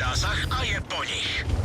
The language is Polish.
Teksasach, a je po nich.